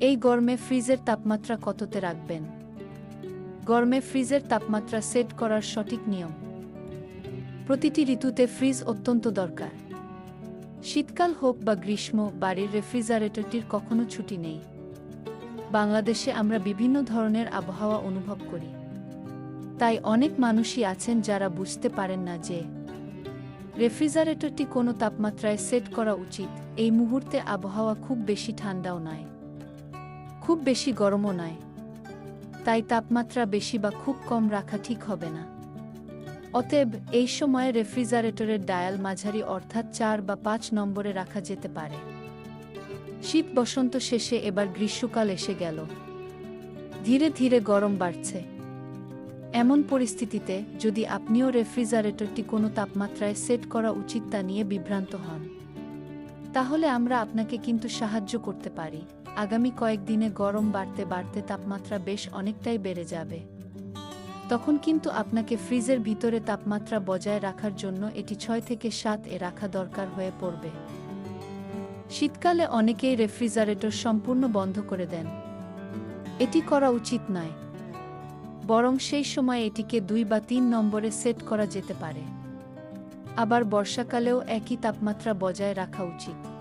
এই গরমে ফ্রিজের তাপমাত্রা কততে রাখবেন? গরমে ফ্রিজের তাপমাত্রা সেট করার সঠিক নিয়ম। প্রতিটি ঋতুতে ফ্রিজ অত্যন্ত দরকার। শীতকাল হোক বা গ্রীষ্ম, বাড়ির রেফ্রিজারেটরটির কখনো ছুটি নেই। বাংলাদেশে আমরা বিভিন্ন ধরনের আবহাওয়া অনুভব করি। তাই অনেক মানুষই আছেন যারা বুঝতে পারেন না যে, রেফ্রিজারেটরটি কোনো তাপমাত্রায় সেট করা উচিত। এই মুহূর্তে আবহাওয়া খুব বেশি ঠান্ডাও নয়। খুব বেশি গরমও নয়। তাই তাপমাত্রা বেশি বা খুব কম রাখা ঠিক হবে না। অতএব এই সময়ে রেফ্রিজারেটরের ডায়াল মাঝারি অর্থাৎ চার বা পাঁচ নম্বরে রাখা যেতে পারে। শীত বসন্ত শেষে এবার গ্রীষ্মকাল এসে গেল। ধীরে ধীরে গরম বাড়ছে। এমন পরিস্থিতিতে যদি আপনিও রেফ্রিজারেটরটি কোনো তাপমাত্রায় সেট করা উচিত তা নিয়ে বিভ্রান্ত হন, তাহলে আমরা আপনাকে কিন্তু সাহায্য করতে পারি। আগামী কয়েকদিনে গরম বাড়তে বাড়তে তাপমাত্রা বেশ অনেকটাই বেড়ে যাবে। তখন কিন্তু আপনাকে ফ্রিজের ভিতরে তাপমাত্রা বজায় রাখার জন্য এটি ছয় থেকে সাত এ রাখা দরকার হয়ে পড়বে। শীতকালে অনেকেই রেফ্রিজারেটর সম্পূর্ণ বন্ধ করে দেন। এটি করা উচিত নয়। বরং সেই সময় এটিকে দুই বা তিন নম্বরে সেট করা যেতে পারে। আবার বর্ষাকালেও একই তাপমাত্রা বজায় রাখা উচিত।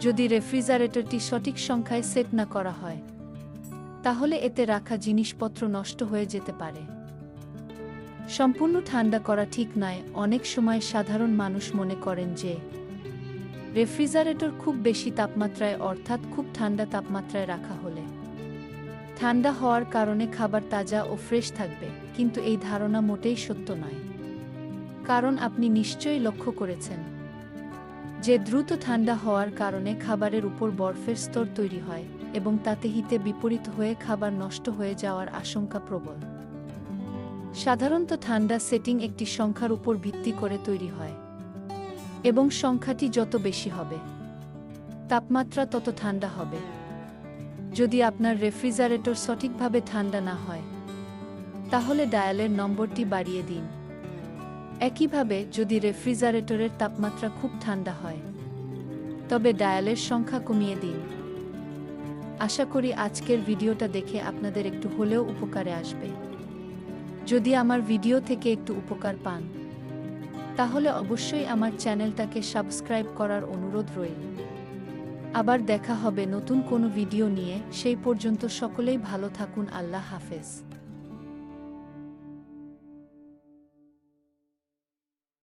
যদি রেফ্রিজারেটরটি সঠিক সংখ্যায় সেট না করা হয়, তাহলে এতে রাখা জিনিসপত্র নষ্ট হয়ে যেতে পারে। সম্পূর্ণ ঠান্ডা করা ঠিক নয়। অনেক সময় সাধারণ মানুষ মনে করেন যে, রেফ্রিজারেটর খুব বেশি তাপমাত্রায়, অর্থাৎ খুব ঠান্ডা তাপমাত্রায় রাখা হলে। ঠান্ডা হওয়ার কারণে খাবার তাজা ও ফ্রেশ থাকবে, কিন্তু এই ধারণা মোটেই সত্য নয়। কারণ আপনি নিশ্চয়ই লক্ষ্য করেছেন যে দ্রুত ঠান্ডা হওয়ার কারণে খাবারের উপর বরফের স্তর তৈরি হয় এবং তাতে হিতে বিপরীত হয়ে খাবার নষ্ট হয়ে যাওয়ার আশঙ্কা প্রবল। সাধারণত ঠান্ডা সেটিং একটি সংখ্যার উপর ভিত্তি করে তৈরি হয় এবং সংখ্যাটি যত বেশি হবে, তাপমাত্রা তত ঠান্ডা হবে। যদি আপনার রেফ্রিজারেটর সঠিকভাবে ঠান্ডা না হয়, তাহলে ডায়ালের নম্বরটি বাড়িয়ে দিন। একইভাবে যদি রেফ্রিজারেটরের তাপমাত্রা খুব ঠান্ডা হয়, তবে ডায়ালের সংখ্যা কমিয়ে দিন। আশা করি আজকের ভিডিওটা দেখে আপনাদের একটু হলেও উপকারে আসবে। যদি আমার ভিডিও থেকে একটু উপকার পান, তাহলে অবশ্যই আমার চ্যানেলটাকে সাবস্ক্রাইব করার অনুরোধ রইল। আবার দেখা হবে নতুন কোনো ভিডিও নিয়ে, সেই পর্যন্ত সকলেই ভালো থাকুন, আল্লাহ হাফেজ।